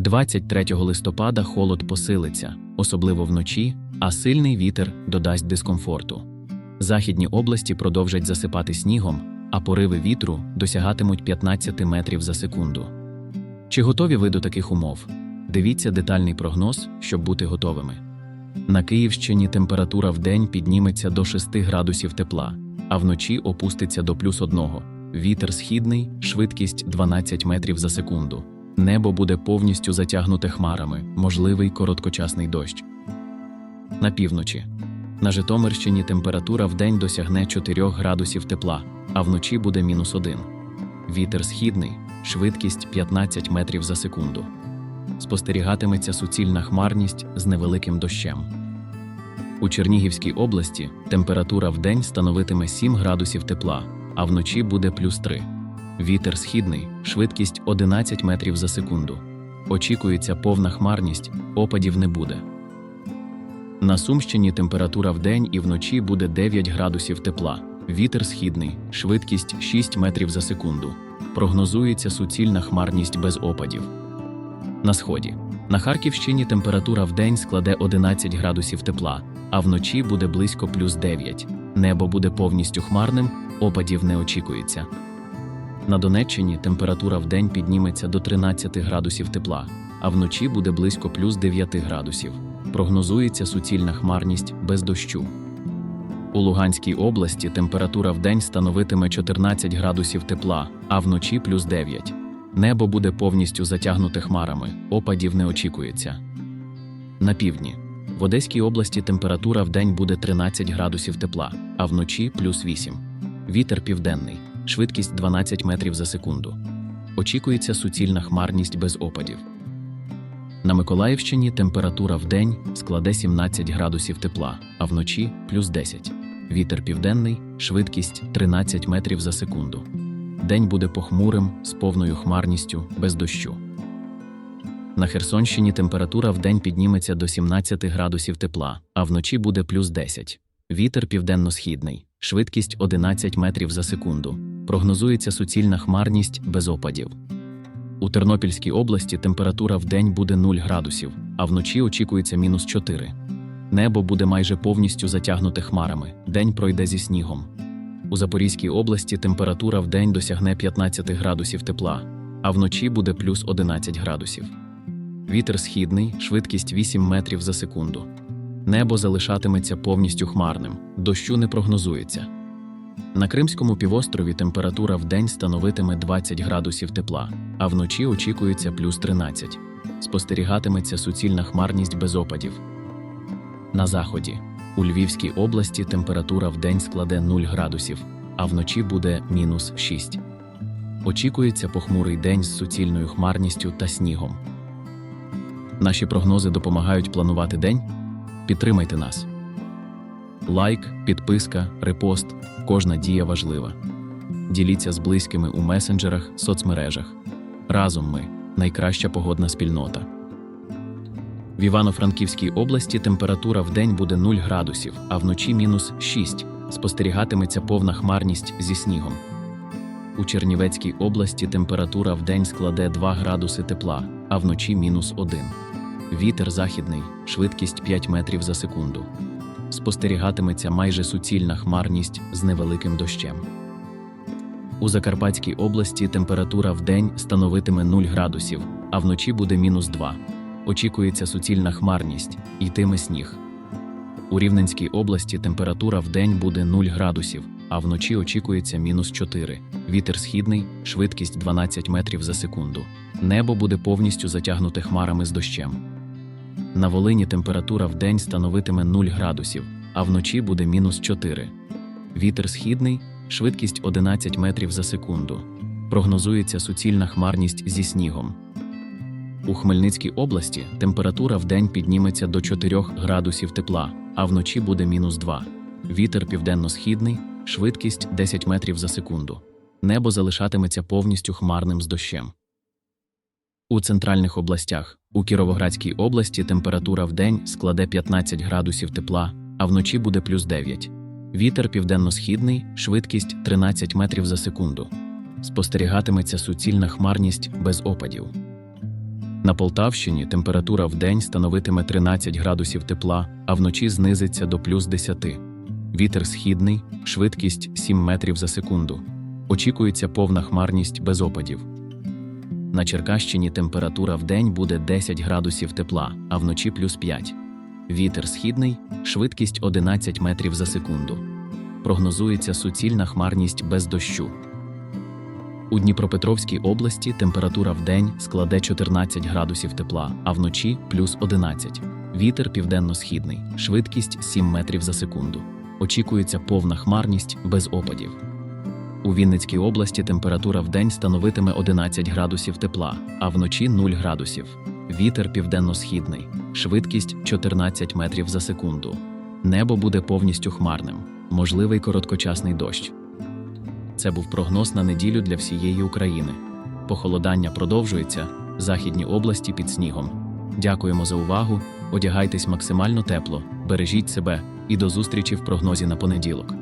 23 листопада холод посилиться, особливо вночі, а сильний вітер додасть дискомфорту. Західні області продовжать засипати снігом, а пориви вітру досягатимуть 15 метрів за секунду. Чи готові ви до таких умов? Дивіться детальний прогноз, щоб бути готовими. На Київщині температура вдень підніметься до 6 градусів тепла, а вночі опуститься до плюс 1. Вітер східний, швидкість 12 метрів за секунду. Небо буде повністю затягнуте хмарами, можливий короткочасний дощ. На півночі. На Житомирщині температура вдень досягне 4 градусів тепла, а вночі буде мінус 1. Вітер східний, швидкість 15 метрів за секунду. Спостерігатиметься суцільна хмарність з невеликим дощем. У Чернігівській області температура вдень становитиме 7 градусів тепла, а вночі буде плюс 3. Вітер східний, швидкість 11 метрів за секунду. Очікується повна хмарність, опадів не буде. На Сумщині температура вдень і вночі буде 9 градусів тепла. Вітер східний, швидкість 6 метрів за секунду. Прогнозується суцільна хмарність без опадів. На сході. На Харківщині температура вдень складе 11 градусів тепла, а вночі буде близько плюс 9. Небо буде повністю хмарним, опадів не очікується. На Донеччині температура вдень підніметься до 13 градусів тепла, а вночі буде близько плюс 9 градусів. Прогнозується суцільна хмарність без дощу. У Луганській області температура вдень становитиме 14 градусів тепла, а вночі плюс 9. Небо буде повністю затягнуте хмарами, опадів не очікується. На півдні. В Одеській області температура вдень буде 13 градусів тепла, а вночі плюс 8. Вітер південний, швидкість 12 метрів за секунду. Очікується суцільна хмарність без опадів. На Миколаївщині температура вдень складе 17 градусів тепла, а вночі плюс 10. Вітер південний, швидкість 13 метрів за секунду. День буде похмурим, з повною хмарністю, без дощу. На Херсонщині температура вдень підніметься до 17 градусів тепла, а вночі буде плюс 10. Вітер південно-східний, швидкість 11 метрів за секунду. Прогнозується суцільна хмарність без опадів. У Тернопільській області температура вдень буде 0 градусів, а вночі очікується мінус 4. Небо буде майже повністю затягнуте хмарами, день пройде зі снігом. У Запорізькій області температура вдень досягне 15 градусів тепла, а вночі буде плюс 11 градусів. Вітер східний, швидкість 8 метрів за секунду. Небо залишатиметься повністю хмарним, дощу не прогнозується. На Кримському півострові температура вдень становитиме 20 градусів тепла, а вночі очікується плюс 13. Спостерігатиметься суцільна хмарність без опадів. На заході. У Львівській області температура вдень складе 0 градусів, а вночі буде мінус 6. Очікується похмурий день з суцільною хмарністю та снігом. Наші прогнози допомагають планувати день. Підтримайте нас. Лайк, підписка, репост кожна дія важлива. Діліться з близькими у месенджерах, соцмережах. Разом ми найкраща погодна спільнота. В Івано-Франківській області температура вдень буде 0 градусів, а вночі мінус 6. Спостерігатиметься повна хмарність зі снігом. У Чернівецькій області температура вдень складе 2 градуси тепла, а вночі мінус 1. Вітер західний, швидкість 5 метрів за секунду. Спостерігатиметься майже суцільна хмарність з невеликим дощем. У Закарпатській області температура вдень становитиме 0 градусів, а вночі буде мінус 2. Очікується суцільна хмарність, йтиме сніг. У Рівненській області температура вдень буде 0 градусів, а вночі очікується мінус 4. Вітер східний, швидкість 12 метрів за секунду. Небо буде повністю затягнуте хмарами з дощем. На Волині температура вдень становитиме 0 градусів, а вночі буде мінус 4. Вітер східний, швидкість 11 метрів за секунду. Прогнозується суцільна хмарність зі снігом. У Хмельницькій області температура вдень підніметься до 4 градусів тепла, а вночі буде мінус 2. Вітер південно-східний, швидкість 10 метрів за секунду. Небо залишатиметься повністю хмарним з дощем. У центральних областях у Кіровоградській області температура вдень складе 15 градусів тепла, а вночі буде плюс 9. Вітер південно-східний, швидкість 13 метрів за секунду. Спостерігатиметься суцільна хмарність без опадів. На Полтавщині температура в день становитиме 13 градусів тепла, а вночі знизиться до плюс 10. Вітер східний, швидкість 7 метрів за секунду. Очікується повна хмарність без опадів. На Черкащині температура в день буде 10 градусів тепла, а вночі плюс 5. Вітер східний, швидкість 11 метрів за секунду. Прогнозується суцільна хмарність без дощу. У Дніпропетровській області температура в день складе 14 градусів тепла, а вночі плюс 11. Вітер південно-східний, швидкість 7 метрів за секунду. Очікується повна хмарність без опадів. У Вінницькій області температура в день становитиме 11 градусів тепла, а вночі 0 градусів. Вітер південно-східний, швидкість 14 метрів за секунду. Небо буде повністю хмарним, можливий короткочасний дощ. Це був прогноз на неділю для всієї України. Похолодання продовжується, західні області під снігом. Дякуємо за увагу. Одягайтесь максимально тепло, бережіть себе і до зустрічі в прогнозі на понеділок.